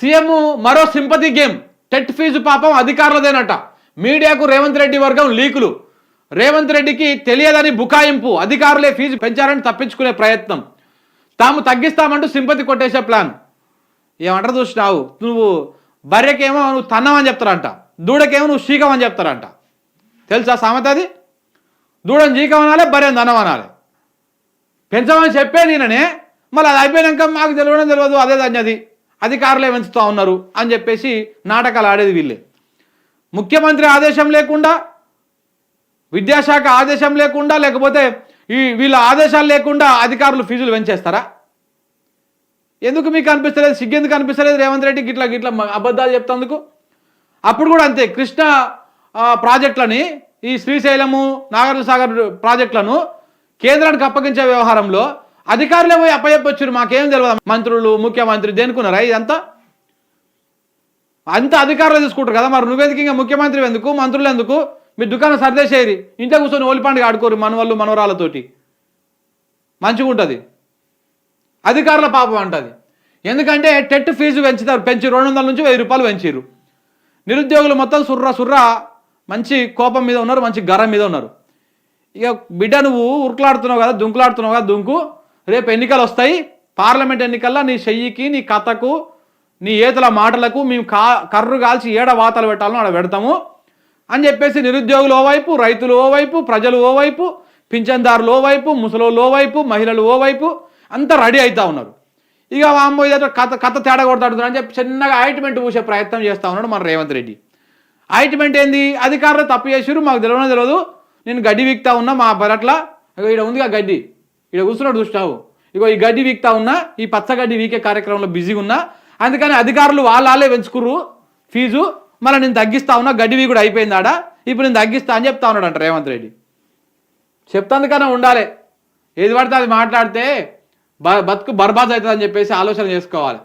CM మరో sympathy game. TET fee పాపం అధికారులదేనట. మీడియాకు రేవంత్ రెడ్డి వర్గం లీకులు. రేవంత్ రెడ్డికి తెలియదని బుకాయింపు. అధికారులే ఫీజు పెంచారని తప్పించుకునే ప్రయత్నం. తాము తగ్గిస్తామంటూ సింపతి కొట్టేసే ప్లాన్. ఏమంటారు చూసినావు? నువ్వు భార్యకేమో నువ్వు తన్నమని చెప్తారంట. దూడకేమో నువ్వు శీకమని చెప్తారంట. తెలుసా సామెత అది? దూడని జీకమనాలి ధనం అనాలి పెంచమని చెప్పే నేననే మళ్ళీ అది అయిపోయినాక మాకు తెలియడం తెలియదు అదే దాన్ని అది. అధికారులే పెంచుతూ ఉన్నారు అని చెప్పేసి నాటకాలు ఆడేది వీళ్ళే. ముఖ్యమంత్రి ఆదేశం లేకుండా విద్యాశాఖ ఆదేశం లేకుండా లేకపోతే ఈ వీళ్ళ ఆదేశాలు లేకుండా అధికారులు ఫీజులు పెంచేస్తారా? ఎందుకు మీకు అనిపిస్తలేదు? సిగ్గెందుకు అనిపిస్తలేదు రేవంత్ రెడ్డికి ఇట్లా ఇట్లా అబద్ధాలు చెప్తందుకు? అప్పుడు కూడా అంతే కృష్ణ ప్రాజెక్టులని ఈ శ్రీశైలము నాగార్జున సాగర్ ప్రాజెక్టులను కేంద్రానికి అప్పగించే వ్యవహారంలో అధికారులే పోయి అప్పచెప్పొచ్చారు మాకేం తెలియదు మంత్రులు ముఖ్యమంత్రి దేనుకున్నారా ఇదంతా? అంత అధికారులు తీసుకుంటారు కదా మరి నువ్వెందుకు ఇంకా ముఖ్యమంత్రి ఎందుకు మంత్రులు ఎందుకు? మీ దుకాణం సర్దేసేయరి ఇంట్లో కూర్చొని ఓలి పండుగ ఆడుకోరు మనవాళ్ళు మనవరాలతోటి మంచిగా ఉంటుంది అధికారుల పాపం అంటది. ఎందుకంటే టెట్ ఫీజు పెంచుతారు పెంచి రెండు వందల నుంచి వెయ్యి రూపాయలు పెంచారు నిరుద్యోగులు మొత్తం సుర్రా సుర్రా మంచి కోపం మీద ఉన్నారు మంచి గరం మీద ఉన్నారు. ఇక బిడ్డ నువ్వు ఉరుకులాడుతున్నావు కదా దుంకులాడుతున్నావు కదా దుంకు. రేపు ఎన్నికలు వస్తాయి. పార్లమెంట్ ఎన్నికల్లో నీ చెయ్యికి నీ కథకు నీ ఏతుల మాటలకు మేము కా కర్రు కాల్చి ఏడ వాతలు పెట్టాలని ఆడ పెడతాము. అని చెప్పేసి నిరుద్యోగులు ఓవైపు రైతులు ఓవైపు ప్రజలు ఓవైపు పింఛన్దారులు ఓవైపు ముసలోళ్ళు ఓవైపు మహిళలు ఓవైపు అంతా రెడీ అవుతా ఉన్నారు. ఇక అమ్మ ఏదో కథ కథ తేడా కొడతాడు అని చెప్పి చిన్నగా ఆయింట్మెంట్ పూసే ప్రయత్నం చేస్తా ఉన్నాడు మన రేవంత్ రెడ్డి. ఆయింట్మెంట్ ఏంది? అధికారులు తప్పు చేసిరు మాకు తెలియనే తెలియదు నేను గడ్డి వీక్తా ఉన్నా మా బరట్ల. ఇక్కడ ఉందిగా గడ్డి. ఇక్కడ కూర్చున్నాడు చూసినావు? ఇగో ఈ గడ్డి వీక్తా ఉన్నా ఈ పచ్చ గడ్డి వీకే కార్యక్రమంలో బిజీగా ఉన్నా అందుకని అధికారులు వాళ్ళే పెంచుకుర్రు ఫీజు మళ్ళీ నేను తగ్గిస్తా ఉన్నా గడ్డి కూడా అయిపోయింది ఆడ ఇప్పుడు నేను తగ్గిస్తా అని చెప్తా ఉన్నాడు అంట రేవంత్ రెడ్డి. చెప్తాందుకన్నా ఉండాలి. ఏది పడితే అది మాట్లాడితే బ బతుకు బర్బాద్ అవుతుందని చెప్పేసి ఆలోచన చేసుకోవాలి.